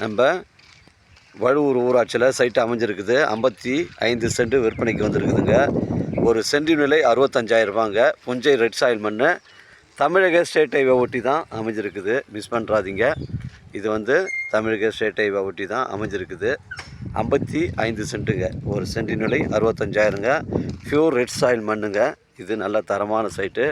நம்ம வழுவூர் ஊராட்சியில் சைட்டு அமைஞ்சிருக்குது. ஐம்பத்தி ஐந்து சென்ட் விற்பனைக்கு வந்திருக்குதுங்க. ஒரு சென்டின் விலை அறுபத்தஞ்சாயிரரூபாங்க புஞ்சை ரெட் சாயில் மண் தமிழக ஸ்டேட் ஹைவே ஒட்டி தான் அமைஞ்சிருக்குது. மிஸ் பண்ணுறாதீங்க இது வந்து தமிழக ஸ்டேட் ஹைவே ஒட்டி தான் அமைஞ்சிருக்குது. ஐம்பத்தி ஐந்து சென்ட்டுங்க. ஒரு சென்டின் விலை அறுபத்தஞ்சாயிரங்க. ப்யூர் ரெட் சாயில் மண்ணுங்க. இது நல்ல தரமான சைட்டு.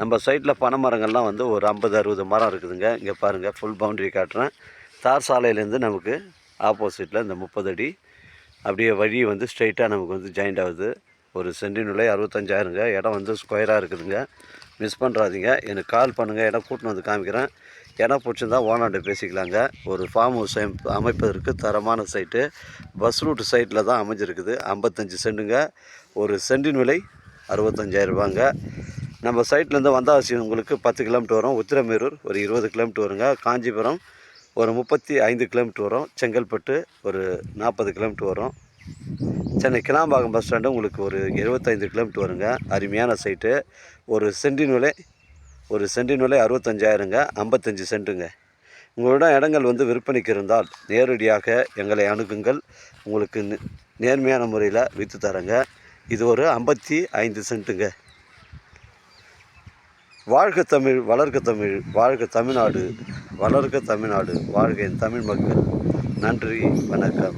நம்ம சைட்டில் பனை மரங்கள்லாம் வந்து ஒரு ஐம்பது அறுபது மரம் இருக்குதுங்க. இங்கே பாருங்கள் ஃபுல் பவுண்டரி காட்டுறேன். தார் சாலையிலேருந்து நமக்கு ஆப்போசிட்டில் இந்த முப்பது அடி அப்படியே வழி வந்து ஸ்ட்ரைட்டாக நமக்கு வந்து ஜாயிண்ட் ஆகுது. ஒரு சென்டின் விலை அறுபத்தஞ்சாயிரங்க இடம் வந்து ஸ்கொயராக இருக்குதுங்க. மிஸ் பண்ணுறாதீங்க எனக்கு கால் பண்ணுங்கள் இடம் கூட்டின்னு வந்து காமிக்கிறேன். இடம் பிடிச்சிருந்தா ஓனர்கிட்ட பேசிக்கலாங்க. ஒரு ஃபார்ம் ஹவுஸ் அமைப்பு- அமைப்பதற்கு தரமான சைட்டு. பஸ் ரூட் சைட்டில் தான் அமைஞ்சிருக்குது. ஐம்பத்தஞ்சு சென்ட்டுங்க ஒரு சென்டின் விலை அறுபத்தஞ்சாயிரம் ரூபாங்க. நம்ம சைட்லேருந்து வந்தாசி உங்களுக்கு பத்து கிலோமீட்டர் வரும். உத்திரமேரூர் ஒரு இருபது கிலோமீட்டர் வருங்க. காஞ்சிபுரம் ஒரு முப்பத்தி ஐந்து கிலோமீட்டர் வரும். செங்கல்பட்டு ஒரு நாற்பது கிலோமீட்டர் வரும். சென்னை கிளாம்பாக்கம் பஸ் ஸ்டாண்டு உங்களுக்கு ஒரு எழுபத்தைந்து கிலோமீட்டர் வருங்க. அருமையான சைட்டு ஒரு சென்டின் விலை ஒரு சென்டின் விலை அறுபத்தஞ்சாயிரங்க. ஐம்பத்தஞ்சு சென்ட்டுங்க உங்களிடம் இடங்கள் வந்து விற்பனைக்கு இருந்தால் நேரடியாக எங்களை அணுகுங்கள். உங்களுக்கு நே- நேர்மையான முறையில் விற்று தரேங்க. இது ஒரு ஐம்பத்தி ஐந்து சென்ட்டுங்க வாழ்க தமிழ் வளர்க தமிழ் வாழ்க தமிழ்நாடு. வளர்க்க தமிழ்நாடு வாழ்க தமிழ் மக்கள். நன்றி வணக்கம்.